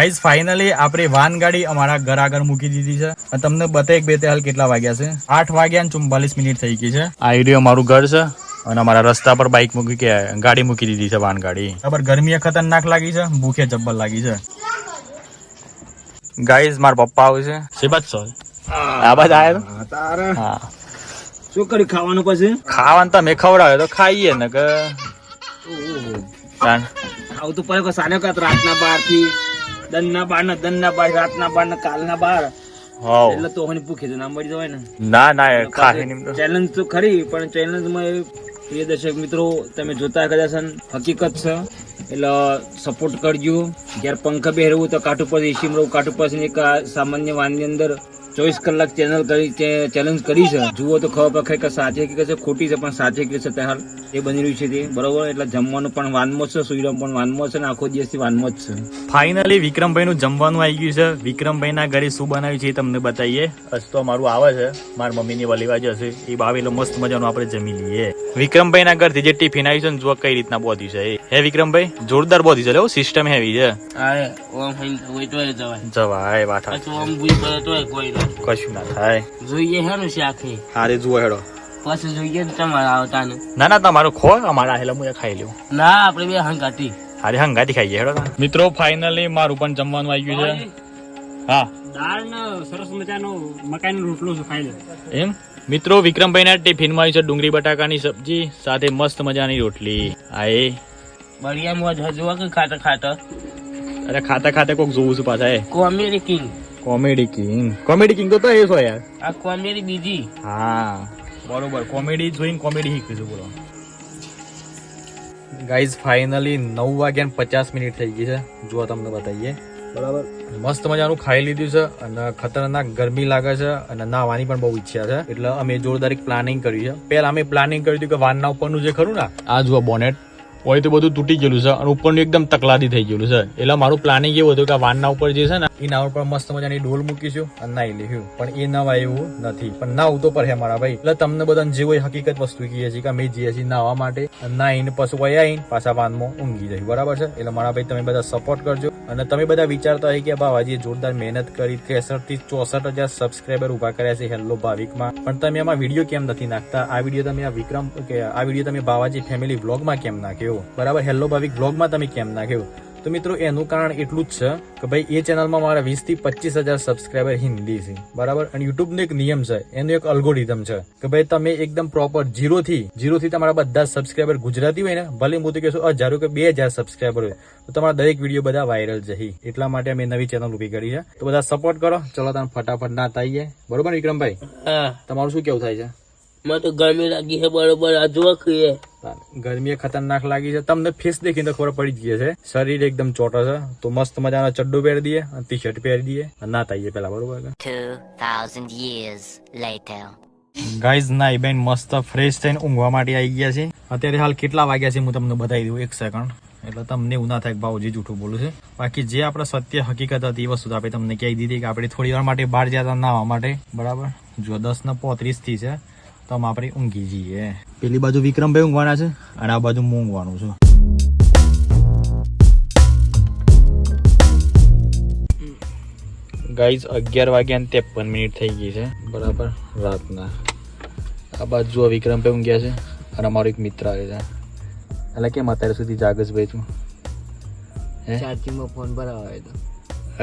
Guys finally આપણી van ગાડી અમારા ઘર આગળ મૂકી દીધી છે. તમને બતાવી બે હાલ કેટલા વાગ્યા છે. આઠ વાગ્યા ને ચુમ્બાલીસ મિનિટ થઈ ગઈ છે. આ એરિયો અમારું ઘર છે અને અમારા રસ્તા પર બાઇક મૂકી કે ગાડી મૂકી દીધી છે વાન ગાડી. ખબર ગરમી ખતરનાક લાગી છે ભૂખે જબ્બર લાગી છે. ગાઈઝ મારા પપ્પા આવશે શેબાદ સો આ બાદ આયા તારે. હા. શું કરી ખાવાનું પછી? ખાવાનું તમે ખવડાવે તો ખાઈએ ને કે. આવું તો પડે સાને કાત રાતના બારથી દનના બાર ના દનના બાર રાતના બાર ના કાલના બાર. એટલે તો ભૂખે ના મળી જવાય ને. ના ના ખાહી ચેલેન્જ તો. ખરી પણ ચેલેન્જમાં પ્રિય દર્શક મિત્રો તમે જોતા કદાચ હકીકત છે. એટલે સપોર્ટ કરજો. જ્યારે પંખ બેહરવું તો કાઠું પર એસી કાઠું પર એક સામાન્ય વાનની અંદર ચોવીસ કલાક ચેનલ કરી ચેલેન્જ કરી છે. જુઓ તો ખબર પડે કે સાચી હકીકત છે ખોટી છે પણ સાચી હકીકત છે તે હાલ એ બની રહ્યું છે તે. બરોબર? એટલે જમવાનું પણ વાનમો છે સુઈરમ પણ વાનમો છે ને આખો દિવસથી વાનમો જ છે. ફાઇનલી વિક્રમભાઈ નું જમવાનું આવી ગયું છે. વિક્રમભાઈ ના ઘરે શું બનાવ્યું છે એ તમને બતાવીએ. હજ તો મારું આવે છે. મારા મમ્મી ની વલીવા હશે. એ બાવેલો મસ્ત મજાનું આપણે જમી લઈએ. વિક્રમભાઈ ના ઘરથી જે ટિફિન આવ્યું છે ને જો કઈ રીતના બોધી છે હે વિક્રમભાઈ? જોરદાર બોધી છે સિસ્ટમ હેવી છે. જવાય. જવાય વાઠા કોઈ કશું ના થાય. જોઈએ હે ને શાખી. હારે જુઓ હેડો. પછી જોઈએ ને તમારા આવતા ને ના ના તમારું ખો અમારા હેલા હું ખાઈ લઉં ના આપણે બે હંગાટી. હારે હંગાટી ખાઈએ હેડો મિત્રો ફાઇનલી મારું પણ જમવાનું આવી ગયું છે. હા. દાળ ને સરસ મજાનો મકાઈનો રોટલો છે ખાઈ લે. એમ? મિત્રો વિક્રમભાઈ ના ટિફિનમાં આવી છે ડુંગળી બટાકાની સબ્જી સાથે મસ્ત મજાની રોટલી. આ એ બઢિયા મોજ હજુ કે ખાતા ખાતા? અરે ખાતા ખાતા કોક જોવું છું પાછા એ. Comedy king. Comedy king comedy king તો તો એ છો યાર. આ કોમેડી બીજી. હા. બરોબર કોમેડી જોઈને કોમેડી શીખ્યું છું બોલો. ગાઈઝ ફાઇનલી નવ વાગ્યા ને પચાસ મિનિટ થઈ ગઈ છે. જો તમને બતાવીએ. બરાબર. મસ્ત મજાનું ખાઈ લીધું છે અને ખતરનાક ગરમી લાગે છે અને નાવાની પણ બહુ ઈચ્છા છે. એટલે અમે જોરદાર પ્લાનિંગ કર્યું છે. પહેલા અમે પ્લાનિંગ કર્યું હતું કે વાનના ઉપરનું જે ખરું ને આ. જુઓ બોનેટ હોય તો બધું તૂટી ગયેલું છે અને ઉપરનું એકદમ તકલાદી થઈ ગયેલું છે. એટલે મારું પ્લાનિંગ એવું હતું કે વાનના ઉપર જે છે ને એ નાવ ઉપર મસ્ત મજાની ડોલ મૂકીશું અને નાઈ લીધું. પણ એ નવા એવું નથી. પણ નાવ તો પર હે મારા ભાઈ. એટલે તમને બધાને જે હોય હકીકત વસ્તુ કહીએ છીએ કે અમે જઈએ છીએ નાવા માટે નાઈને પછી વયા આવીને પાછા વાનમાં ઊંઘી જઈએ. બરાબર છે? એટલે મારા ભાઈ તમે બધા સપોર્ટ કરજો. અને તમે બધા વિચારતા હોય કે ભાવાજીએ જોરદાર મહેનત કરી ત્રેસઠથી ચોસઠ હજાર સબસ્ક્રાઈબર ઊભા કર્યા છે હેલ્લો ભાવિકમાં. પણ તમે એમાં વીડિયો કેમ નથી નાખતા? આ વીડિયો તમે આ વિક્રમ, કે આ વીડિયો તમે ભાવાજી ફેમિલી વ્લોગમાં કેમ નાખ્યો? બરાબર? હેલ્લો ભાવિક બ્લોગમાં તમે કેમ નાખ્યો તો મિત્રો એનું કારણ એટલું જ છે કે ભાઈ એ ચેનલમાં મારા વીસથી પચીસ હજાર સબસ્ક્રાઈબર હિન્દી છે. બરાબર? અને યુટ્યુબનો એક નિયમ છે એનો એક અલ્ગોરિધમ છે કે ભાઈ તમે એકદમ પ્રોપર જીરો થી જીરો થી તમારા બધા સબસ્ક્રાઈબર ગુજરાતી હોય ને ભલે હું તો કહેશો હજારો કે બે હજાર સબસ્ક્રાઈબર હોય તો તમારા દરેક વીડિયો બધા વાયરલ જહી એટલા માટે અમે નવી ચેનલ ઊભી કરી છે. તો બધા સપોર્ટ કરો. ચલો તમે ફટાફટ ના થાય બરોબર વિક્રમભાઈ? તમારું શું કેવું થાય છે? મને તો ગરમી લાગી છે બરોબર. આજુ કહીએ ગરમી ખતરનાક લાગી છે. તમને ફેસ દેખીને તો ખબર પડી ગઈ છે શરીર એકદમ ચોટો છે. તો મસ્ત મજાનો ચડ્ડો પહેરી દઈએ અને ટી શર્ટ પહેરી દઈએ અને ના થઈએ પેલા બરોબર 2,000 years later. ગાઈઝ ના બેન મસ્ત ફ્રેશ થઈને ઊંઘવા માટે આવી ગયા છે અત્યારે હાલ કેટલા વાગ્યા છે હું તમને બતાવી દઉં એક સેકન્ડ એટલે તમને એવું ના થાય કે ભાવજી જૂઠું બોલું છે. બાકી જે આપણે સત્ય હકીકત હતી એ વસ્તુ આપણે તમને કહી દીધી કે આપણે થોડી વાર માટે બહાર જતા નાવા માટે. બરાબર? જો દસ ને પોત્રીસથી છે. તો આમ આપણે ઊંઘી જઈએ. પેલી બાજુ વિક્રમભાઈ ઊંઘવાના છે અને આ બાજુ હું ઊંઘવાનું છું. ગાઈઝ અગિયાર વાગ્યા ને ત્રેપન મિનિટ થઈ ગઈ છે. બરાબર રાતના. આ બાજુ વિક્રમભાઈ ઊંઘ્યા છે અને અમારો એક મિત્ર આવે છે. એટલે કેમ અત્યારે સુધી જાગસ ભાઈ તું હે ચાર્જિંગમાં ફોન ભરાવા તો.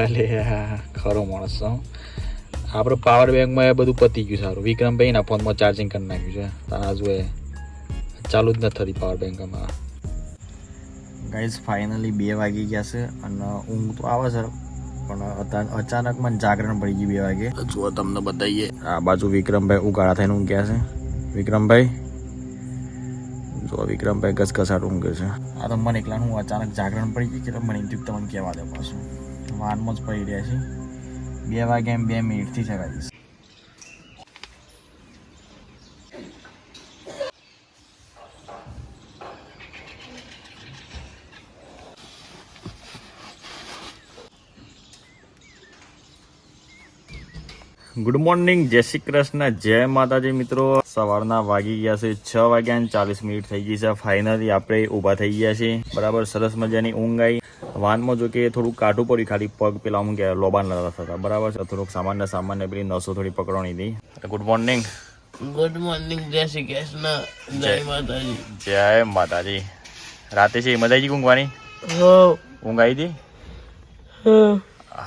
અલે હા ખરો માણસ છો આપણે પાવર બેંકમાં એ બધું પતી ગયું સારું. વિક્રમભાઈના ફોનમાં ચાર્જિંગ કરી નાખ્યું છે. તારા હજુ એ ચાલુ જ નથી થતી પાવર બેંકમાં ગાઈઝ ફાઇનલી બે વાગી ગયા છે અને ઊંઘ તો આવે છે પણ અચાનક મને જાગરણ પડી ગયું બે વાગે. જુઓ તમને બતાવીએ આ બાજુ વિક્રમભાઈ ઉગાડા થઈને ઊંઘ્યા છે. વિક્રમભાઈ? જો વિક્રમભાઈ ઘસઘસાટ ઊંઘે છે. આ તો મને એકલાનું અચાનક જાગરણ પડી ગઈ કે મને ઇન્ટ્યુબ તમને કહેવા દે પાછું. વાનમાં જ પડી રહ્યા છે બે વાગે એમ બે મિનિટથી ચગાવીશ ગુડ મોર્નિંગ જય શ્રી કૃષ્ણ, જય માતાજી મિત્રો. સવારના વાગી ગયા છે છ વાગ્યા ચાલીસ મિનિટ થઈ ગઈ છે. ફાઇનલી આપણે ઊભા થઈ ગયા છે બરાબર, સરસ મજાની ઊંઘ આવી વાનમાં જો કે થોડું કાઢું પડ્યું ખાલી પગ પેલા હું કે લોબાન નતા થતા બરાબર છે? થોડુંક સામાન્ય સામાન્ય પેલી નસો થોડી પકડવાની હતી. ગુડ મોર્નિંગ ગુડ મોર્નિંગ જય શ્રી કૃષ્ણ. જય માતાજી. જય માતાજી. રાતે છે મજા આવી ગઈ ઊંઘવાની? ઊંઘ આવી હતી? હો.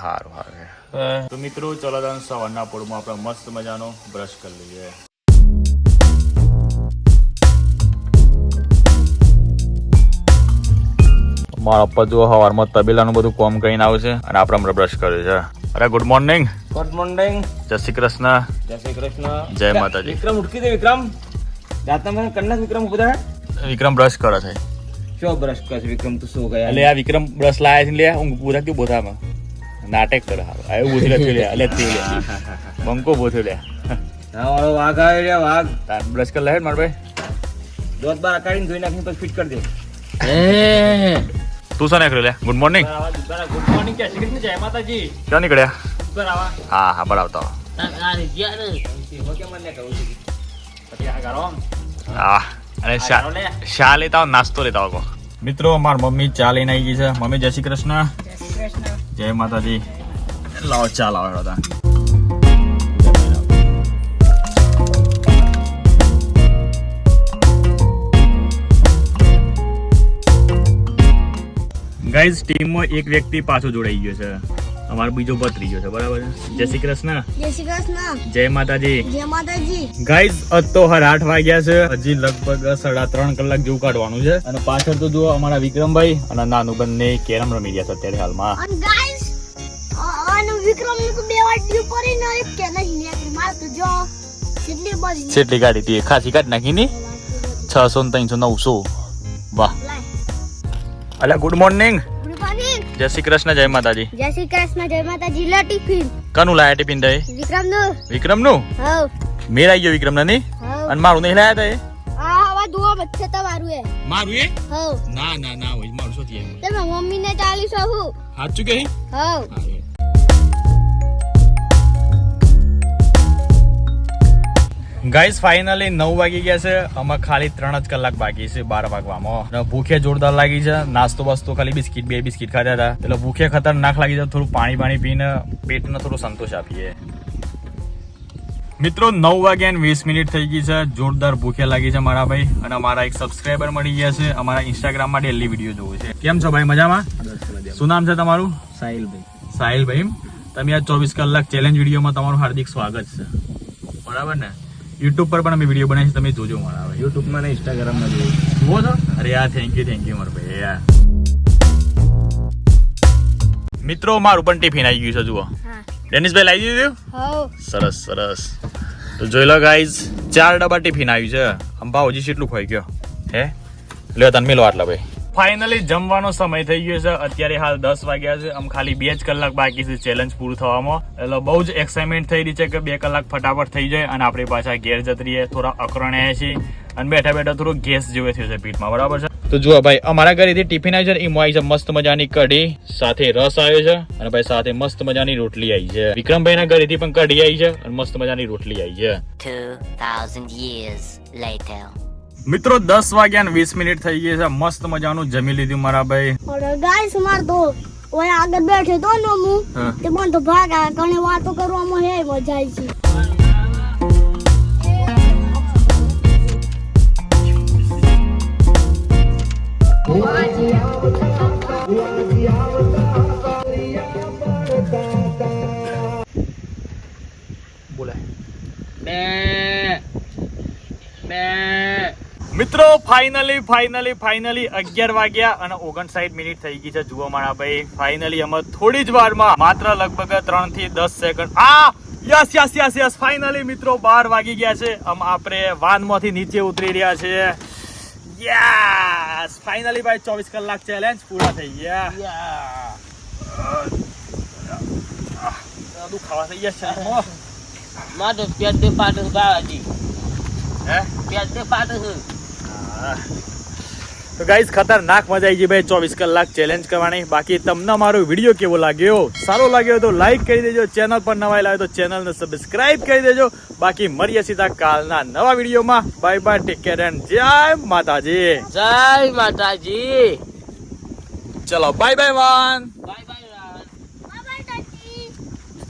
સારું સારું તો મિત્રો ચલો સવારના પોળમાં આપણે મસ્ત મજાનો બ્રશ કરી લઈએ. મારા પપ્પા જો સવારમાં તબેલાનું બધું કોમ કરીને આવશે અને આપણે હમણાં બ્રશ કર્યું છે. અરે ગુડ મોર્નિંગ ગુડ મોર્નિંગ જય શ્રી કૃષ્ણ. જય શ્રી કૃષ્ણ. જય માતાજી. વિક્રમ ઉઠકી દે વિક્રમ. રાતના મને કન્નાસ વિક્રમ બધા વિક્રમ બ્રશ કરે છે. શું બ્રશ કરશે વિક્રમ તું શું ગયા એટલે આ વિક્રમ બ્રશ લાયા છે લે હું પૂરા કે બોથામાં નાટક કરે હા એવું બોધી બોથી લે અલે તે લે. બંકો બોધ્યો લે. હા વાળો વાઘ આવે લે વાઘ. તાર બ્રશ કર લે માર ભાઈ. દોત બાર કાઢીને ધોઈ નાખીને પછી ફિટ કરી દે. હે. તું શું નીકળ્યો લે? ગુડ મોર્નિંગ ગુડ મોર્નિંગ જય શ્રી કૃષ્ણ જય માતાજી. ક્યાં નીકળ્યા? હા હા કરો હા અને શા લે. લેતા આવો? નાસ્તો લેતા આવો. મિત્રો માર મમ્મી ચા લઈને આવી ગઈ છે. મમ્મી જય શ્રી કૃષ્ણ. જય માતાજી. લાવો ચા લાવો હેડો ગાઈઝ ટીમમાં એક વ્યક્તિ પાછો જોડાઈ ગયો છે. અમારો બીજો ભત્રીજો ગયો છે બરાબર? જય શ્રી કૃષ્ણ. જય શ્રી કૃષ્ણ. જય માતાજી. જય માતાજી. ગાઈઝ અત તો હર આઠ વાગ્યા છે. હજી લગભગ સાડા ત્રણ કલાક જેવું કાઢવાનું છે. અને પાછળ તો જુઓ અમારા વિક્રમભાઈ અને નાનું બંને કેરમ રમી રહ્યા છે અત્યારે હાલમાં. અને ગાઈસ વિક્રમ ને બે વાર ડ્યુ પડી ને એક કે નહીં માર તો જો કેટલી બધી કેટલી ગાડી હતી ખાસી કાઢ નાખી ની? છસો ને ત્રણસો નવસો. વાહ અલા ગુડ મોર્નિંગ જય શ્રી કૃષ્ણ જય માતાજી. જય શ્રી કૃષ્ણ જય માતાજી. લો ટિફિન કનું લાયા ટિફિન દે વિક્રમનું વિક્રમનું હવ. મેર આવી ગયો વિક્રમની હવ. અને મારું નહીં લાયા તા હા આ હવા દુઆ બચ્ચે તમારું એ. મારું એ? હવ. ના ના ના હોય મારું શું થયું તમે મમ્મી ને ચાલી સહુ સાચું કે હવ. ગાઈસ ફાઇનલી નવ વાગી ગયા છે. આમાં ખાલી ત્રણ જ કલાક બાકી છે બાર વાગવામાં. ભૂખે જોરદાર લાગી છે. નાસ્તો બસ્તો ખાલી બિસ્કિટ બે બિસ્કિટ ખાધા હતા. એટલે ભૂખે ખતરનાક લાગી છે. થોડું પાણી પાણી પીને પેટને થોડું સંતોષ આપીએ. મિત્રો નવ વાગ્યા ને વીસ મિનિટ થઈ ગઈ છે. જોરદાર ભૂખે લાગી છે મારા ભાઈ. અને મારા એક સબસ્ક્રાઈબર મળી ગયા છે. અમારા ઇન્સ્ટાગ્રામમાં ડેલી વીડિયો જોવું છે. કેમ છો ભાઈ? મજામાં? શું નામ છે તમારું? સાહિલભાઈ. સાહિલભાઈ તમે આ ચોવીસ કલાક ચેલેન્જ વિડીયોમાં તમારું હાર્દિક સ્વાગત છે. બરાબર ને? યુટ્યુબ પર પણ અમે વીડિયો બનાવીએ તમે જોજો મારા ભાઈ યુટ્યુબમાં ને ઇન્સ્ટાગ્રામમાં જોયું. જુઓ છો? અરે યાર થેન્ક યુ થેન્ક યુ મારા ભાઈ. યાર મિત્રો મારું પણ ટિફિન આવી ગયું છે જુઓ. હા. ડેનિસભાઈ લાવી દીધું હવ. સરસ સરસ. તો જોઈ લો ગાઈઝ ચાર ડબ્બા ટિફિન આવ્યું છે. અંબા હજી કેટલું ખોઈ ગયો? હે? લ્યો તને મિલો આટલા ભાઈ. ફાઇનલી જમવાનો સમય થઈ ગયો છે. અત્યારે હાલ દસ વાગ્યા છે. આમ ખાલી બે જ કલાક બાકી છે ચેલેન્જ પૂરું થવામાં. એટલે બહુ જ એક્સાઇટમેન્ટ થઈ રહી છે કે બે કલાક ફટાફટ થઈ જાય અને આપણે પાછા ઘેર જતી રહીએ. થોડા અકરણ્યા છીએ અને બેઠા બેઠા થોડું ગેસ જેવું થયું છે પીઠમાં બરાબર છે? તો જુઓ ભાઈ અમારા ઘરેથી ટિફિન આવી છે એમાં આવી છે મસ્ત મજાની કઢી સાથે રસ આવ્યો છે અને ભાઈ સાથે મસ્ત મજાની રોટલી આવી છે. વિક્રમભાઈના ઘરેથી પણ કઢી આવી છે અને મસ્ત મજાની રોટલી આવી છે. 2,000 years later. મિત્રો દસ વાગ્યા ને વીસ મિનિટ થઈ ગઈ છે. મસ્ત મજાનું જમી લીધું મારા ભાઈ. ગાઈસ માર તો ઓય આગળ બેઠે તો નો હું તે મન તો ભાગ આ કણે વાતો કરવામાં હે મજા આવી છે. બે. બે. મિત્રો ફાઇનલી ફાઇનલી ફાઇનલી અગિયાર વાગ્યા અને ઓગણસાઠ મિનિટ થઈ ગઈ છે જુઓ મારા ભાઈ. ફાઇનલી અમે થોડી જ વારમાં માત્ર લગભગ ત્રણથી દસ સેકન્ડ આ yes yes yes yes finally મિત્રો બાર વાગી ગયા છે. આમ આપણે વાનમાંથી નીચે ઉતરી રહ્યા છે યસ ફાઇનલી ભાઈ ચોવીસ કલાક ચેલેન્જ પૂરા થઈ ગયા. દુખાવા થઈ ગયા છે. માં તો પેટ દે પાટ બાવાજી. હે? પેટ દે પાટ હા. તો ગાઈઝ ખતરનાક મજા આવી ગઈ ભાઈ ચોવીસ કલાક ચેલેન્જ કરવાની. બાકી તમને મારો વીડિયો કેવો લાગ્યો? સારો લાગ્યો તો લાઈક કરી દેજો. ચેનલ પર નવા લાવે તો ચેનલને સબસ્ક્રાઈબ કરી દેજો. બાકી મળીએ સીધા કાલના નવા વિડીયોમાં bye bye take care and જય માતાજી. જય માતાજી. ચલો બાય બાય વાન બાય